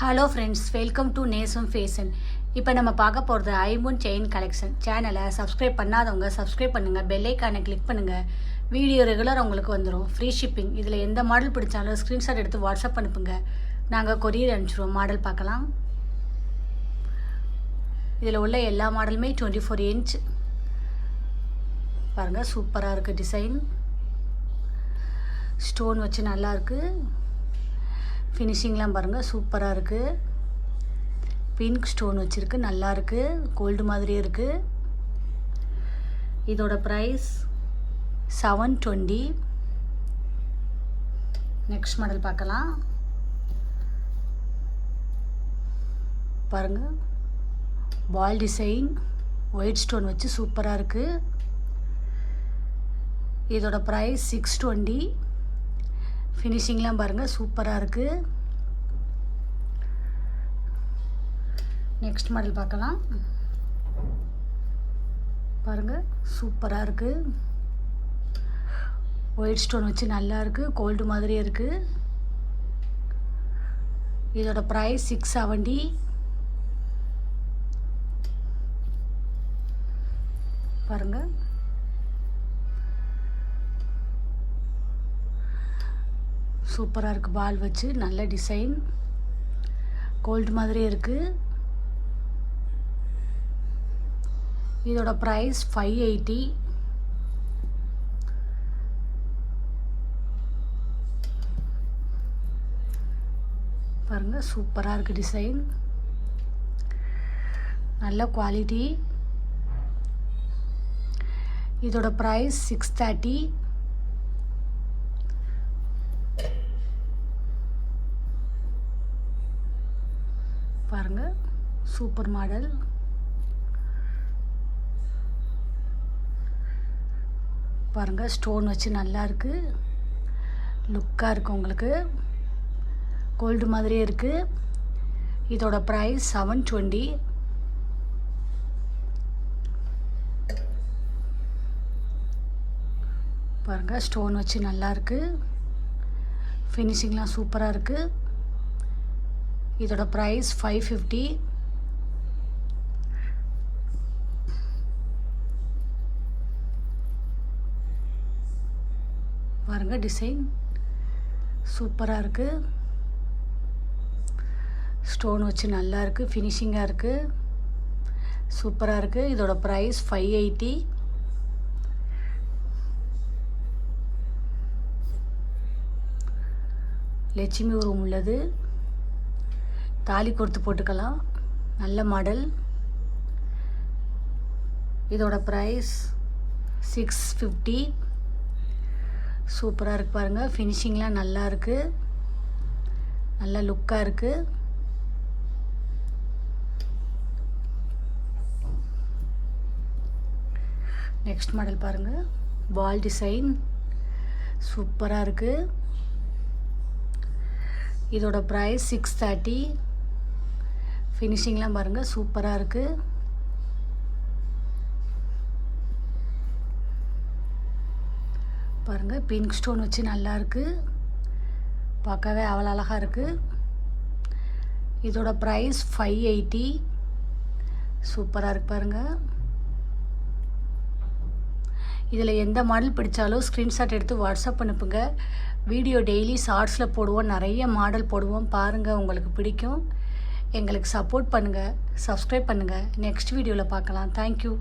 Hello friends welcome to Nesam fashion இப்போ நம்ம பார்க்க போகிறது ஐமூன் செயின் கலெக்ஷன் சேனலை சப்ஸ்கிரைப் பண்ணாதவங்க சப்ஸ்கிரைப் பண்ணுங்கள் பெல்லைக்கானை கிளிக் பண்ணுங்கள் வீடியோ ரெகுலர் உங்களுக்கு வந்துடும் ஃப்ரீ ஷிப்பிங் இதில் எந்த மாடல் பிடிச்சாலும் ஸ்க்ரீன்ஷாட் எடுத்து வாட்ஸ்அப் அனுப்புங்க. நாங்கள் கொரியர் அனுப்பிச்சிடுவோம் மாடல் பார்க்கலாம். இதில் உள்ள எல்லா மாடலுமே டுவெண்ட்டி ஃபோர் இன்ச் பாருங்கள் சூப்பராக இருக்குது டிசைன் ஸ்டோன் வச்சு நல்லா இருக்குது ஃபினிஷிங்லாம் பாருங்கள் சூப்பராக இருக்குது பிங்க் ஸ்டோன் வச்சுருக்கு. நல்லா இருக்குது கோல்டு மாதிரியே இருக்குது இதோட price seven twenty next model பார்க்கலாம். பாருங்கள் பால் டிசைன் ஒயிட் ஸ்டோன் வச்சு சூப்பராக இருக்குது இதோட ப்ரைஸ் சிக்ஸ் டுவெண்ட்டி ஃபினிஷிங்லாம் பாருங்கள் சூப்பராக இருக்குது நெக்ஸ்ட் மாடல் பார்க்கலாம். பாருங்கள் சூப்பராக இருக்குது ஒயிட் ஸ்டோன் வச்சு நல்லா இருக்குது கோல்டு மாதிரியே இருக்குது இதோட ப்ரைஸ் சிக்ஸ் செவன்டி பாருங்கள் சூப்பராக இருக்குது பால் வச்சு நல்ல டிசைன் கோல்டு மாதிரி இருக்குது இதோட ப்ரைஸ் ஃபைவ் எயிட்டி பாருங்கள் சூப்பராக இருக்குது டிசைன் நல்ல குவாலிட்டி இதோட ப்ரைஸ் சிக்ஸ் தேர்ட்டி பாருங்கள் சூப்பர் மாடல் பாருங்கள் ஸ்டோன் வச்சு நல்லா இருக்குது லுக்காக இருக்குது உங்களுக்கு. கோல்டு மாதிரியே இருக்குது இதோட ப்ரைஸ் செவன் டுவெண்ட்டி பாருங்கள் ஸ்டோன் வச்சு நல்லா இருக்குது ஃபினிஷிங்லாம் சூப்பராக இருக்குது இதோட ப்ரைஸ் ஃபைவ் ஃபிஃப்டி பாருங்க டிசைன் சூப்பராக இருக்குது ஸ்டோன் வச்சு நல்லா இருக்குது ஃபினிஷிங்காக இருக்குது சூப்பராக இருக்குது இதோட ப்ரைஸ் ஃபைவ் எயிட்டி லட்சுமி உருவம் உள்ளது. தாலி கொடுத்து போட்டுக்கலாம். நல்ல மாடல். இதோட ப்ரைஸ் சிக்ஸ் ஃபிஃப்டி சூப்பராக இருக்கு பாருங்கள் ஃபினிஷிங்லாம் நல்லா இருக்குது நல்ல லுக்காக இருக்குது நெக்ஸ்ட் மாடல் பாருங்கள் பால் டிசைன் சூப்பராக இருக்குது இதோட ப்ரைஸ் சிக்ஸ் தேர்ட்டி ஃபினிஷிங்லாம் பாருங்கள் சூப்பராக இருக்குது பாருங்கள் பிங்க் ஸ்டோன் வச்சு நல்லாயிருக்கு பார்க்கவே அவ்வளோ அழகாக இருக்குது இதோட ப்ரைஸ் ஃபைவ் எயிட்டி சூப்பராக இருக்கு பாருங்கள் இதில் எந்த மாடல் பிடிச்சாலும் ஸ்க்ரீன்ஷாட் எடுத்து வாட்ஸ்அப் அனுப்புங்க. வீடியோ டெய்லி ஷார்ட்ஸில் போடுவோம் நிறைய மாடல் போடுவோம். பாருங்கள் உங்களுக்கு பிடிக்கும். எங்களுக்கு சப்போர்ட் பண்ணுங்கள் சப்ஸ்கிரைப் பண்ணுங்கள் நெக்ஸ்ட் வீடியோவில் பார்க்கலாம். தேங்க்யூ